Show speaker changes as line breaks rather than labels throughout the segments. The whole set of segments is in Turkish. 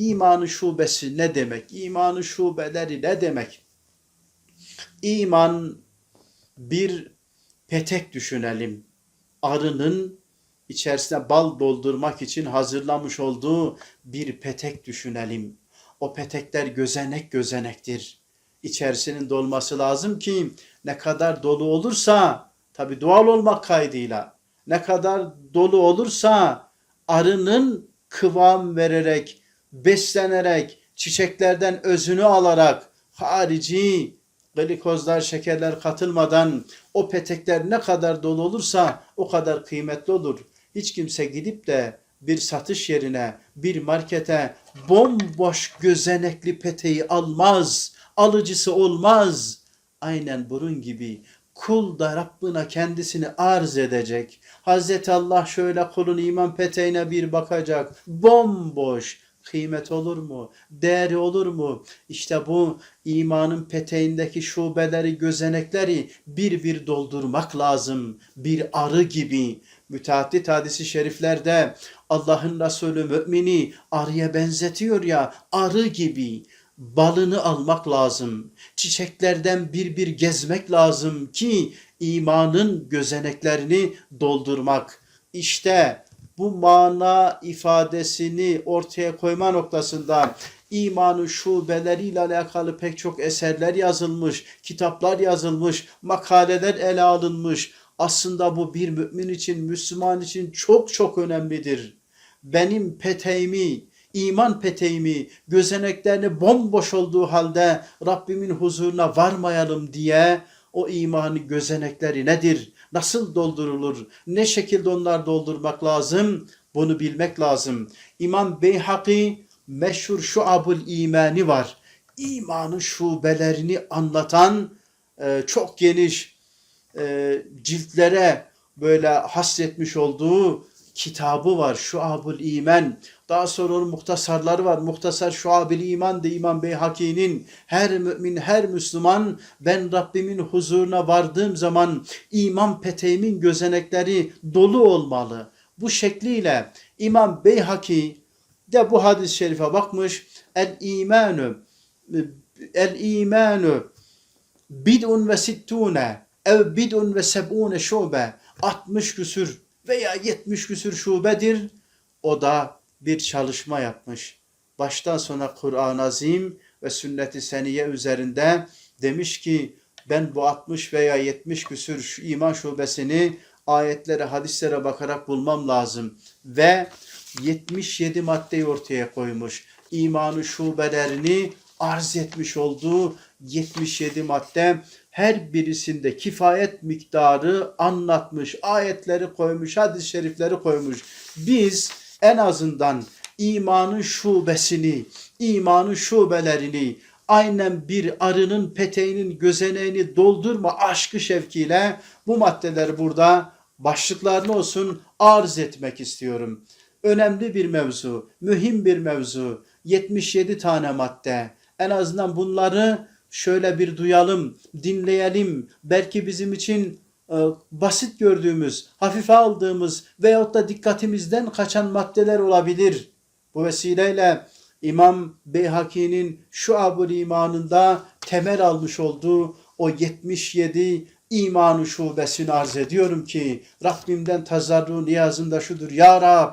İmanın şubesi ne demek? İmanın şubeleri ne demek? İman bir petek düşünelim. Arının içerisine bal doldurmak için hazırlamış olduğu bir petek düşünelim. O petekler gözenek gözenektir. İçerisinin dolması lazım ki ne kadar dolu olursa tabi doğal olmak kaydıyla ne kadar dolu olursa arının kıvam vererek, beslenerek, çiçeklerden özünü alarak harici glikozlar, şekerler katılmadan o petekler ne kadar dolu olursa o kadar kıymetli olur. Hiç kimse gidip de bir satış yerine, bir markete bomboş gözenekli peteği almaz. Alıcısı olmaz. Aynen burun gibi kul da Rabbına kendisini arz edecek. Hazreti Allah şöyle kulun iman peteğine bir bakacak. Bomboş. Kıymet olur mu? Değeri olur mu? İşte bu imanın peteğindeki şubeleri, gözenekleri bir bir doldurmak lazım. Bir arı gibi. Müteaddit hadisi şeriflerde Allah'ın Resulü mümini arıya benzetiyor ya arı gibi balını almak lazım. Çiçeklerden bir bir gezmek lazım ki imanın gözeneklerini doldurmak. İşte bu mana ifadesini ortaya koyma noktasında imanın şubeleriyle alakalı pek çok eserler yazılmış, kitaplar yazılmış, makaleler ele alınmış. Aslında bu bir mümin için, Müslüman için çok çok önemlidir. Benim peteğimi, iman peteğimi, gözeneklerini bomboş olduğu halde Rabbimin huzuruna varmayalım diye o imanın gözenekleri nedir? Nasıl doldurulur? Ne şekilde onlar doldurmak lazım? Bunu bilmek lazım. İmam Beyhaki meşhur şuabul imani var. İmanın şubelerini anlatan e, çok geniş e, ciltlere böyle hasretmiş olduğu kitabı var. Şuabul İman. Daha sonra onun muhtasarları var. Muhtasar Şuabul İman de İmam Beyhaki'nin her mümin, her Müslüman ben Rabbimin huzuruna vardığım zaman iman peteğimin gözenekleri dolu olmalı. Bu şekliyle İmam Beyhaki de bu hadis-i şerife bakmış. El imanu el imanu bid'un ve sittune ev bid'un ve seb'une şube 60 küsür veya 70 küsür şubedir. O da bir çalışma yapmış. Baştan sona Kur'an-ı Azim ve sünnet-i seniye üzerinde demiş ki ben bu 60 veya 70 küsür iman şubesini ayetlere, hadislere bakarak bulmam lazım. Ve 77 maddeyi ortaya koymuş. İmanı şubelerini arz etmiş olduğu 77 madde her birisinde kifayet miktarı anlatmış, ayetleri koymuş, hadis-i şerifleri koymuş. Biz en azından imanın şubesini, imanın şubelerini aynen bir arının peteğinin gözeneğini doldurma aşkı şevkiyle bu maddeleri burada başlıklarını olsun arz etmek istiyorum. Önemli bir mevzu, mühim bir mevzu. 77 tane madde. En azından bunları şöyle bir duyalım, dinleyelim. Belki bizim için e, basit gördüğümüz, hafife aldığımız veyahut da dikkatimizden kaçan maddeler olabilir. Bu vesileyle İmam Beyhaki'nin şu abul imanında temel almış olduğu o 77 imanı şubesini arz ediyorum ki Rabbimden tazarru niyazında şudur. Ya Rab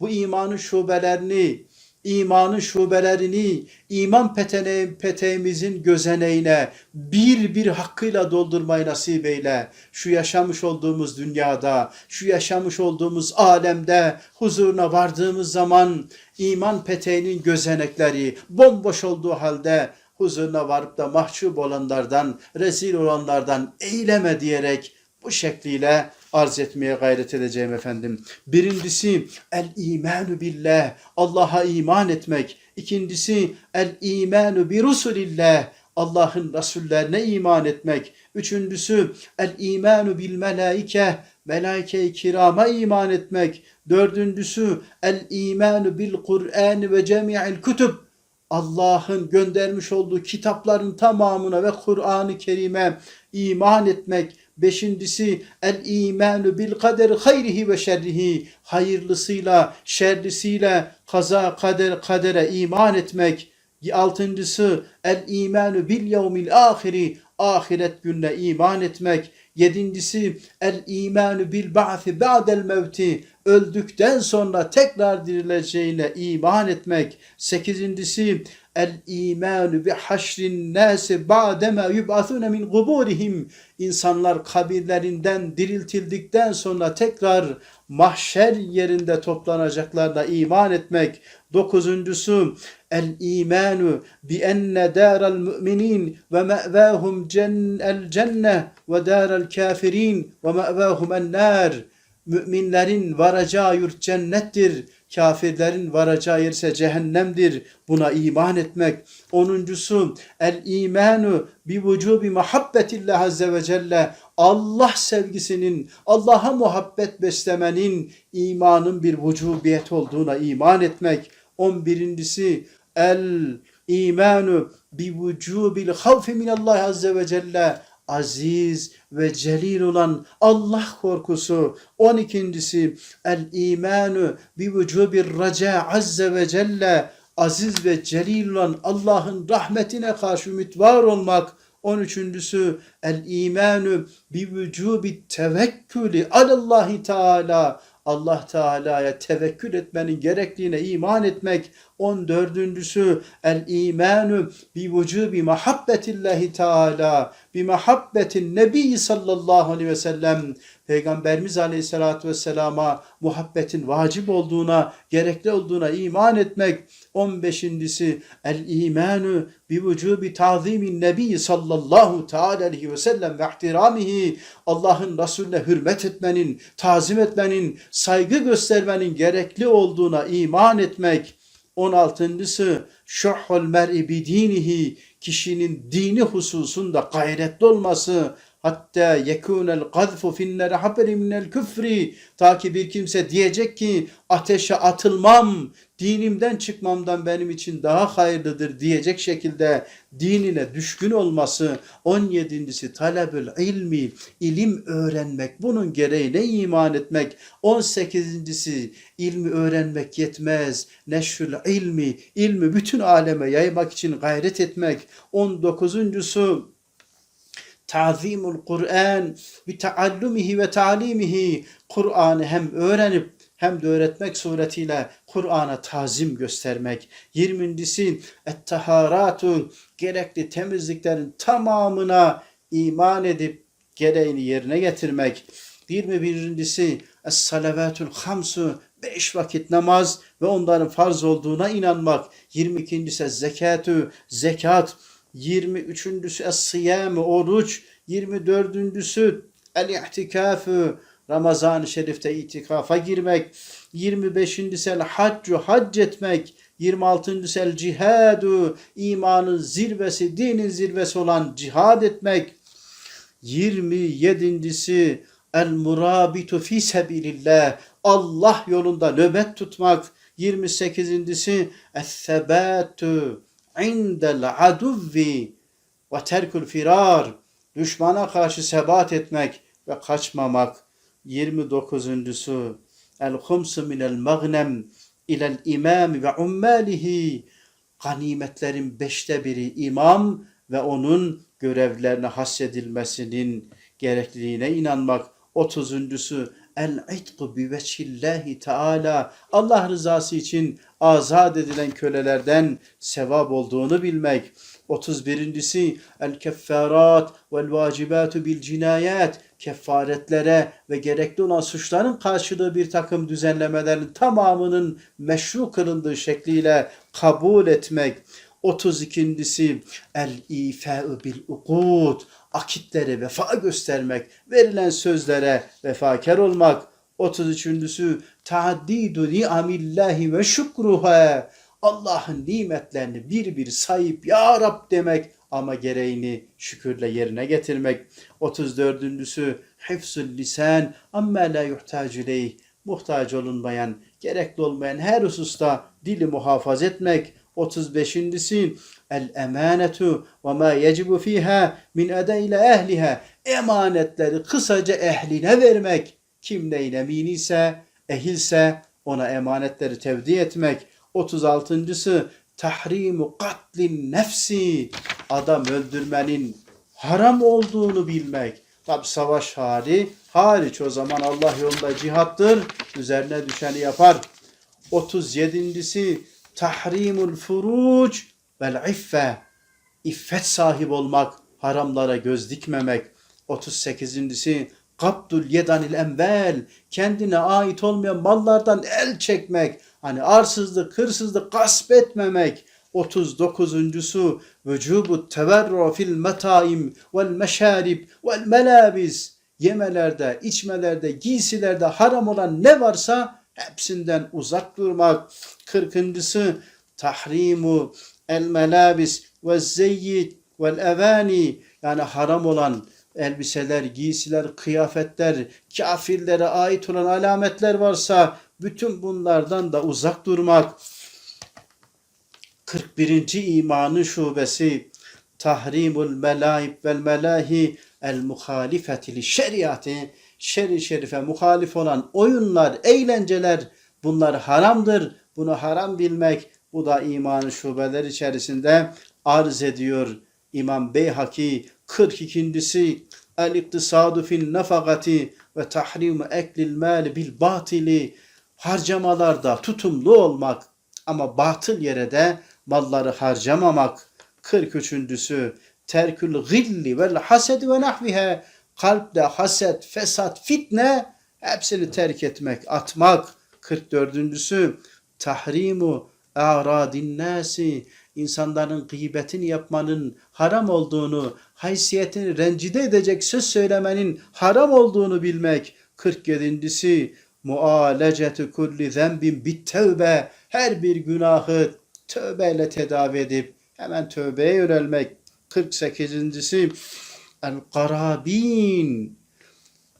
bu imanın şubelerini imanın şubelerini, iman petene, peteğimizin gözeneğine bir bir hakkıyla doldurmayı nasip eyle. Şu yaşamış olduğumuz dünyada, şu yaşamış olduğumuz alemde huzuruna vardığımız zaman iman peteğinin gözenekleri bomboş olduğu halde huzuruna varıp da mahcup olanlardan, rezil olanlardan eyleme diyerek bu şekliyle arz etmeye gayret edeceğim efendim. Birincisi el imanu billah. Allah'a iman etmek. İkincisi el imanu bi rusulillah. Allah'ın Resullerine iman etmek. Üçüncüsü el imanu bil melaike. Melaike-i kirama iman etmek. Dördüncüsü el imanu bil Kur'an ve cemi'il kutub. Allah'ın göndermiş olduğu kitapların tamamına ve Kur'an-ı Kerim'e iman etmek Beşincisi el imanu bil kaderi hayrihi ve şerrihi. Hayırlısıyla, şerlisiyle kaza kader kadere iman etmek. Altıncısı el imanu bil yevmil ahiri. Ahiret gününe iman etmek. Yedincisi el imanu bil ba'thi ba'del mevti. Öldükten sonra tekrar dirileceğine iman etmek. Sekizincisi el imanu bi haşrin nasi ba'dema yub'athune min kuburihim. İnsanlar kabirlerinden diriltildikten sonra tekrar mahşer yerinde toplanacaklarına iman etmek. Dokuzuncusu el imanu bi enne daral müminin ve me'vahum el cenne ve daral kafirin ve me'vahum en nar. Müminlerin varacağı yurt cennettir. Kafirlerin varacağı yer ise cehennemdir. Buna iman etmek. Onuncusu el imanu bi vücubi muhabbetillah azze ve celle. Allah sevgisinin, Allah'a muhabbet beslemenin imanın bir vücubiyet olduğuna iman etmek. On birincisi el imanu bi vücubil havfi minallah azze ve celle aziz ve celil olan Allah korkusu. 12. El imanu bi vücubir raca azze ve celle aziz ve celil olan Allah'ın rahmetine karşı ümit var olmak. 13.sü el imanu bi vücubi tevekkülü alallahi teala Allah Teala'ya tevekkül etmenin gerekliğine iman etmek. 14.sü el imanu bi vücubi muhabbetillahi Teala bi muhabbetin nebi sallallahu aleyhi ve sellem Peygamberimiz Aleyhisselatü Vesselam'a muhabbetin vacip olduğuna, gerekli olduğuna iman etmek. 15.si el imanu bi vücubi ta'zimin nebi sallallahu teala aleyhi ve sellem ve ihtiramihi Allah'ın Resulüne hürmet etmenin, tazim etmenin, saygı göstermenin gerekli olduğuna iman etmek. 16.sı şuhul mer'i bidinihi kişinin dini hususunda gayretli olması hatta yekunel gazfu finnere haberi minel küfri. Ta ki bir kimse diyecek ki ateşe atılmam dinimden çıkmamdan benim için daha hayırlıdır diyecek şekilde dinine düşkün olması. 17.si talebül ilmi ilim öğrenmek. Bunun gereğine iman etmek? 18.si ilmi öğrenmek yetmez. Neşrül ilmi ilmi bütün aleme yaymak için gayret etmek. 19.su tazimul Kur'an bi taallumihi ve talimihi Kur'an'ı hem öğrenip hem de öğretmek suretiyle Kur'an'a tazim göstermek. 20.si et-taharatu gerekli temizliklerin tamamına iman edip gereğini yerine getirmek. 21.si es-salavatul hamsu beş vakit namaz ve onların farz olduğuna inanmak. 22.si zekatü zekat 23.sü es-siyam oruç, 24.sü el-i'tikafü Ramazan-ı Şerif'te itikafa girmek, 25.si el haccu hac etmek, 26.sü el cihadu imanın zirvesi, dinin zirvesi olan cihad etmek, 27.si el murabitu fi sebilillah Allah yolunda nöbet tutmak, 28.si es-sebatu indel aduvvi ve terkül firar. Düşmana karşı sebat etmek ve kaçmamak. 29.sü el humsu minel magnem ilel imam ve ummalihi. Ganimetlerin beşte biri imam ve onun görevlerine hassedilmesinin gerekliliğine inanmak. 30.sü el itku bi veçhillahi teala Allah rızası için azat edilen kölelerden sevap olduğunu bilmek. 31.si el keffarat vel vacibatu bil cinayet kefaretlere ve gerekli olan suçların karşılığı bir takım düzenlemelerin tamamının meşru kılındığı şekliyle kabul etmek. 32.si el ifa'u bil ukud akitlere vefa göstermek, verilen sözlere vefakar olmak. 33.sü taaddidu ni'amillahi ve şükruha. Allah'ın nimetlerini bir bir sayıp ya Rab demek ama gereğini şükürle yerine getirmek. 34.sü hifzul lisan amma la yuhtacu. Muhtaç olunmayan, gerekli olmayan her hususta dili muhafaza etmek. 35.si el emanetu ve ma yecibu fiha min ile ehliha. Emanetleri kısaca ehline vermek. Kim neyin emini ise, ehilse ona emanetleri tevdi etmek. 36.sı tahrimu katlin nefsi. Adam öldürmenin haram olduğunu bilmek. Tabi savaş hali hariç o zaman Allah yolunda cihattır. Üzerine düşeni yapar. 37.si tahrimul furuc vel iffe. İffet sahip olmak, haramlara göz dikmemek. 38.si kapdul yedanil envel. Kendine ait olmayan mallardan el çekmek. Hani arsızlık, hırsızlık, gasp etmemek. 39.sü vücubu teverru fil metaim vel meşarib vel melabis. Yemelerde, içmelerde, giysilerde haram olan ne varsa hepsinden uzak durmak. 40.sı tahrimu el melabis ve zeyyid vel evani yani haram olan elbiseler, giysiler, kıyafetler, kafirlere ait olan alametler varsa bütün bunlardan da uzak durmak. 41. imanın şubesi tahrimul melaib vel melahi el muhalifeti li şeriatı şer-i şerife muhalif olan oyunlar, eğlenceler bunlar haramdır. Bunu haram bilmek bu da imanın şubeler içerisinde arz ediyor. İmam Beyhaki 42.si el iktisadu fil nafakati ve tahrimu eklil mal bil batili harcamalarda tutumlu olmak ama batıl yere de malları harcamamak. 43.sü terkül gilli vel hased ve nahvihe kalpte haset, fesat, fitne hepsini terk etmek, atmak. 44.sü tahrimu aradin nasi insanların gıybetini yapmanın haram olduğunu, haysiyetini rencide edecek söz söylemenin haram olduğunu bilmek. 47.si mualecetü kulli zembin bit tevbe her bir günahı tövbeyle tedavi edip hemen tövbeye yönelmek. 48.si el karabin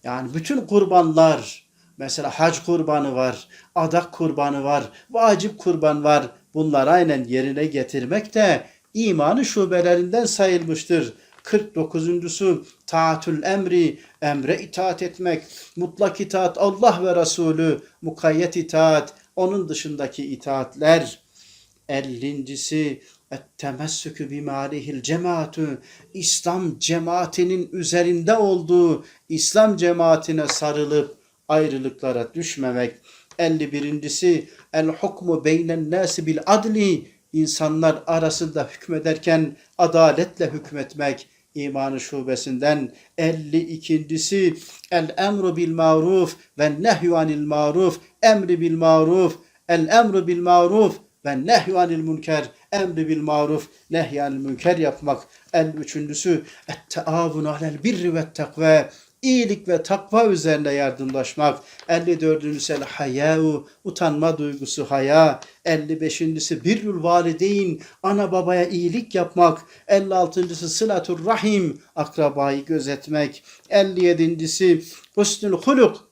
yani bütün kurbanlar mesela hac kurbanı var, adak kurbanı var, vacip kurban var. Bunlar aynen yerine getirmek de imanı şubelerinden sayılmıştır. 49.sü taatül emri, emre itaat etmek, mutlak itaat Allah ve Resulü, mukayyet itaat, onun dışındaki itaatler. 50.si ettemessükü bimalihil cemaatü İslam cemaatinin üzerinde olduğu İslam cemaatine sarılıp ayrılıklara düşmemek. 51.si el hukmu beynen nasi bil adli. İnsanlar arasında hükmederken adaletle hükmetmek imanı şubesinden. 52.si el emru bil maruf ve nehyü anil maruf. Emri bil maruf el emru bil maruf ve nehyü anil münker. Emri bil maruf nehy anil münker yapmak. En üçüncüsü et taavunu alel birri ve takva iyilik ve takva üzerine yardımlaşmak. 54. el hayau utanma duygusu haya. 55.si birrül valideyn ana babaya iyilik yapmak. 56.sı sılatur rahim akrabayı gözetmek. 57.si husnül huluk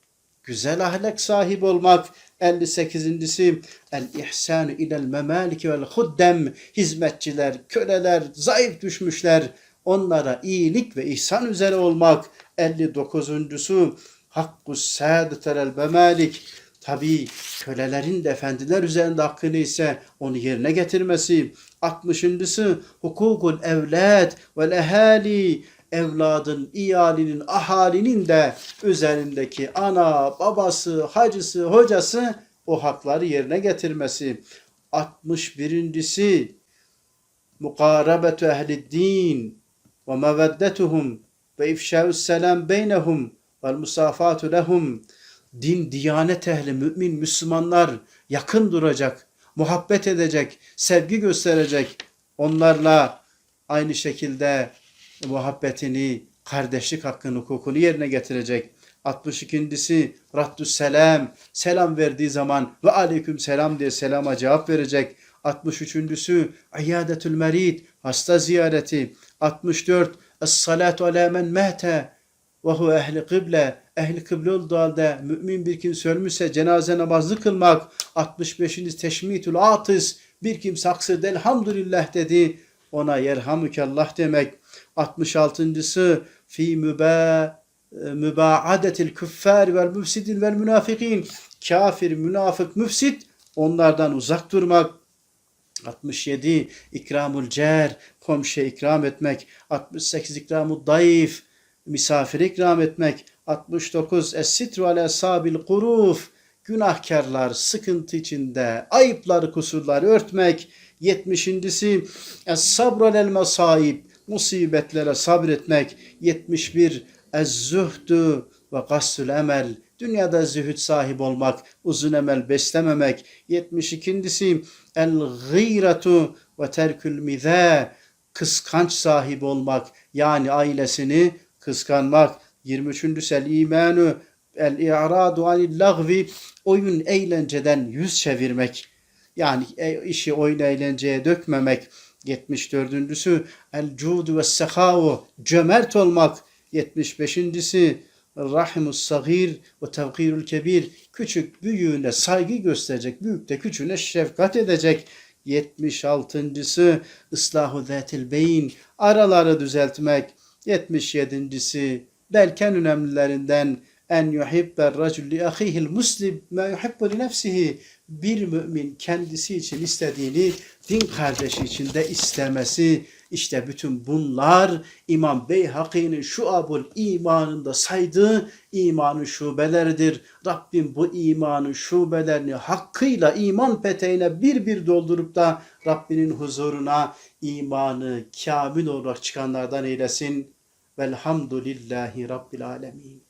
güzel ahlak sahibi olmak. 58.si el ihsanu ilel memalik vel huddem hizmetçiler, köleler, zayıf düşmüşler onlara iyilik ve ihsan üzere olmak. 59.sü hakkus saadetel bemalik tabi kölelerin de efendiler üzerinde hakkını ise onu yerine getirmesi. 60.sı hukukul evlad ve ehali evladın, iyalinin, ahalinin de üzerindeki ana, babası, hacısı, hocası o hakları yerine getirmesi. 61.si mukarabetu ehli din ve meveddetuhum ve ifşâus selam beynehum vel musafatu lehum din, diyanet ehli, mümin, Müslümanlar yakın duracak, muhabbet edecek, sevgi gösterecek. Onlarla aynı şekilde muhabbetini, kardeşlik hakkını, hukukunu yerine getirecek. 62.si Raddü Selam, selam verdiği zaman ve aleyküm selam diye selama cevap verecek. 63.sü İyadetül Merid, hasta ziyareti. 64 Es-salatu ala men mehte ve hu ehli kıble. Ehli kıble olduğu mümin bir kimse ölmüşse cenaze namazı kılmak. 65. Teşmitül atıs. Bir kimse aksırdı elhamdülillah dedi. Ona yerhamükallah demek. 66.sı fi müba mübaadetil küffar vel müfsidin vel münafikin. Kafir, münafık, müfsit onlardan uzak durmak. 67 ikramul cer komşuya ikram etmek. 68 ikramul dayif misafir ikram etmek. 69 es-sitru ala sabil kuruf günahkarlar sıkıntı içinde ayıpları kusurları örtmek. 70.si es-sabr alel masaib musibetlere sabretmek. 71 ez-zuhdü ve gassül emel dünyada zühd sahip olmak, uzun emel beslememek. 72.si el gîratu ve terkül mizâ kıskanç sahibi olmak yani ailesini kıskanmak. 23. el imanu el i'radu anil lagvi oyun eğlenceden yüz çevirmek. Yani e, işi oyun eğlenceye dökmemek. 74.sü el cudu ve sehavu cömert olmak. 75.si rahimus sagir ve tevkirul kebir küçük büyüğüne saygı gösterecek, büyük de küçüğüne şefkat edecek. 76.sı ıslahu zatil beyin araları düzeltmek. 77.si belki en önemlilerinden en yuhibber racul li ahihil muslim ma yuhibbu li nefsihi bir mümin kendisi için istediğini din kardeşi için de istemesi işte bütün bunlar İmam Beyhaki'nin şuabul imanında saydığı imanın şubeleridir. Rabbim bu imanın şubelerini hakkıyla iman peteğine bir bir doldurup da Rabbinin huzuruna imanı kamil olarak çıkanlardan eylesin. Velhamdülillahi Rabbil Alemin.